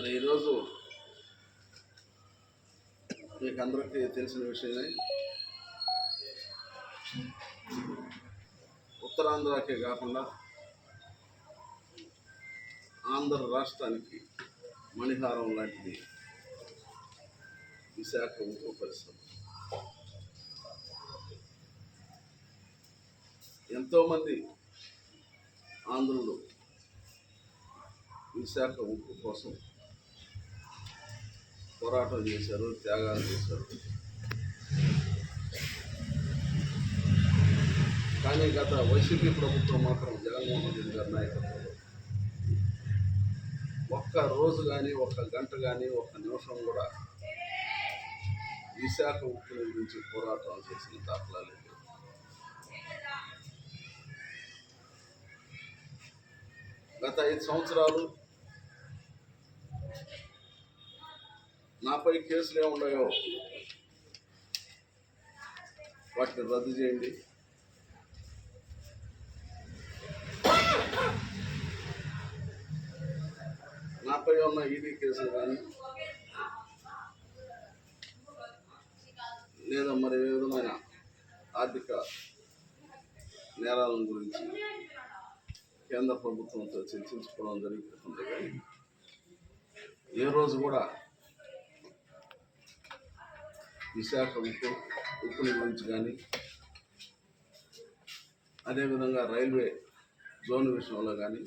మరి ఈరోజు మీకు అందరికీ తెలిసిన విషయమే ఉత్తరాంధ్రకే కాకుండా ఆంధ్ర రాష్ట్రానికి మణిహారం లాంటిది విశాఖ ఉక్కు పరిశ్రమ ఎంతోమంది ఆంధ్రులు విశాఖ ఉక్కు కోసం పోరాటం చేశారు త్యాగాలు చేశారు. కానీ గత వైసీపీ ప్రభుత్వం మాత్రం జగన్మోహన్ రెడ్డి గారి నాయకత్వంలో ఒక్క రోజు కానీ ఒక్క గంట కానీ ఒక్క నిమిషం కూడా విశాఖ ఉక్కు గురించి పోరాటం చేసిన దాఖలాలు గత ఐదు సంవత్సరాలు నాపై కేసులు ఏమున్నాయో వాటిని రద్దు చేయండి. నాపై ఉన్న ఈడీ కేసులు కానీ లేదా మరి ఏ విధమైన ఆర్థిక నేరాల గురించి కేంద్ర ప్రభుత్వంతో చర్చించుకోవడం జరుగుతుంది కానీ ఏ రోజు కూడా విశాఖ ఉక్కు ఉక్కుని గురించి కానీ అదేవిధంగా రైల్వే జోన్ విషయంలో కానీ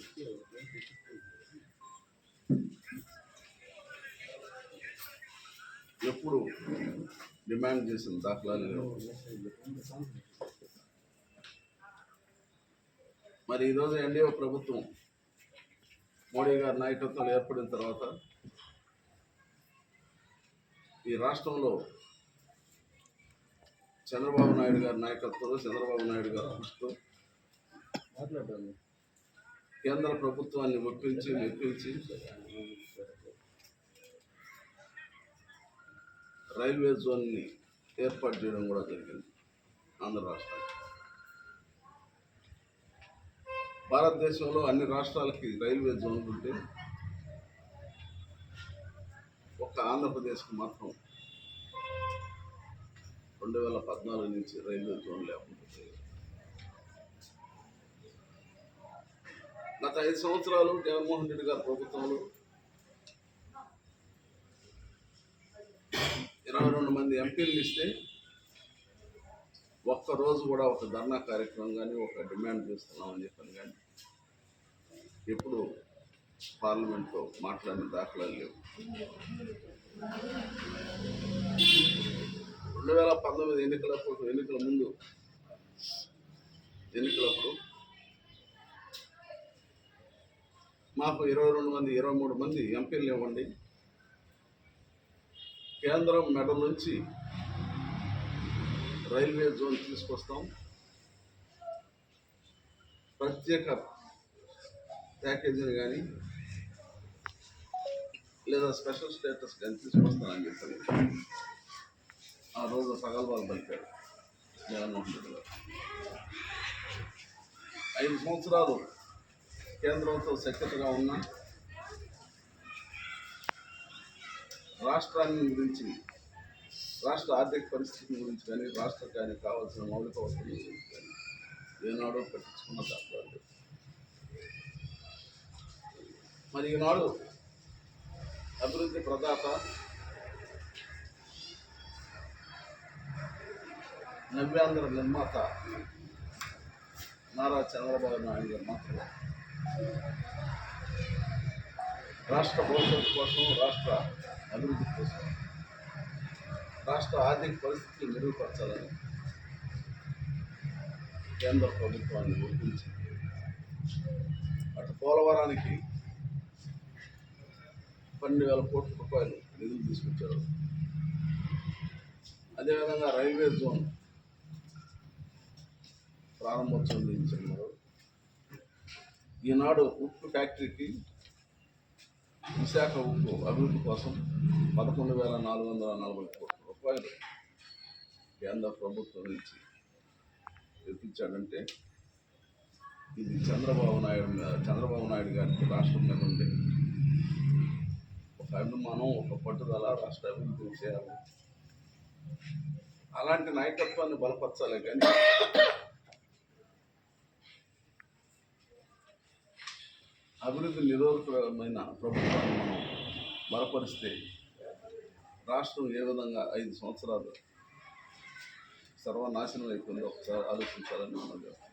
ఎప్పుడు డిమాండ్ చేసిన దాఖలాలు లేవు. మరి ఈరోజు ఎన్డీఏ ప్రభుత్వం మోడీ గారి నాయకత్వంలో ఏర్పడిన తర్వాత ఈ రాష్ట్రంలో చంద్రబాబు నాయుడు గారి నాయకత్వంలో చంద్రబాబు నాయుడు గారు కృషితో కేంద్ర ప్రభుత్వాన్ని ఒప్పించి మెప్పించి రైల్వే జోన్ని ఏర్పాటు చేయడం కూడా జరిగింది ఆంధ్ర రాష్ట్రానికి భారతదేశంలో అన్ని రాష్ట్రాలకి రైల్వే జోన్లు ఉంటే ఒక్క ఆంధ్రప్రదేశ్కి మాత్రం రెండు వేల పద్నాలుగు నుంచి రైల్వే జోన్ లేకుండా గత ఐదు సంవత్సరాలు జగన్మోహన్ రెడ్డి గారి ప్రభుత్వంలో ఇరవై రెండు మంది ఎంపీలు ఇస్తే ఒక్క రోజు కూడా ఒక ధర్నా కార్యక్రమం కానీ ఒక డిమాండ్ చేస్తున్నామని చెప్పాను కానీ ఎప్పుడు పార్లమెంట్లో మాట్లాడిన దాఖలాలు లేవు. పంతొమ్మిది ఎన్నికలప్పుడు ఎన్నికల ముందు ఎన్నికలప్పుడు మాకు ఇరవై రెండు మంది ఇరవై మూడు మంది ఎంపీలు ఇవ్వండి కేంద్రం మెడ నుంచి రైల్వే జోన్ తీసుకొస్తాం. ప్రత్యేక ప్యాకేజీని కానీ లేదా స్పెషల్ స్టేటస్ కానీ తీసుకొస్తానని చెప్పారు ఆ రోజు సగల్వాలు పలికారు జగన్మోహన్ రెడ్డి గారు. ఐదు సంవత్సరాలు కేంద్రంతో సెక్రటరీగా ఉన్న రాష్ట్రాన్ని గురించి రాష్ట్ర ఆర్థిక పరిస్థితి గురించి కానీ రాష్ట్ర కానీ కావాల్సిన మౌలిక వసతుల గురించి కానీ ఏనాడో పట్టించుకున్న దాఖలాలు మరి ఈనాడు అభివృద్ధి ప్రదాత నవ్యాంధ్ర నిర్మాత నారా చంద్రబాబు నాయుడు గారు మాత్రం రాష్ట్ర భవిష్యత్తు కోసం రాష్ట్ర అభివృద్ధి కోసం రాష్ట్ర ఆర్థిక పరిస్థితిని మెరుగుపరచాలని కేంద్ర ప్రభుత్వాన్ని గుర్తించింది అటు పోలవరానికి పన్నెండు వేల కోట్ల రూపాయలు నిధులు తీసుకొచ్చారు. అదేవిధంగా రైల్వే జోన్ ప్రారంభోత్సవం చేయించున్నారు ఈనాడు ఉక్కు ఫ్యాక్టరీకి విశాఖ ఉక్కు అభివృద్ధి కోసం పదకొండు వేల నాలుగు వందల నలభై కోట్ల రూపాయలు కేంద్ర ప్రభుత్వం నుంచి తెప్పించాడంటే ఇది చంద్రబాబు నాయుడు చంద్రబాబు నాయుడు గారికి రాష్ట్రం మీద ఉండే ఒక అభిమానం ఒక పట్టుదల రాష్ట్ర అభివృద్ధి చేయాలి. అలాంటి నాయకత్వాన్ని బలపరచాలి కానీ అభివృద్ధి నిరోధకమైన ప్రభుత్వాన్ని మనం బలపరిస్తే రాష్ట్రం ఏ విధంగా ఐదు సంవత్సరాలు సర్వనాశనం అయిపోయిందో ఒకసారి ఆలోచించాలని మనం చేస్తాం.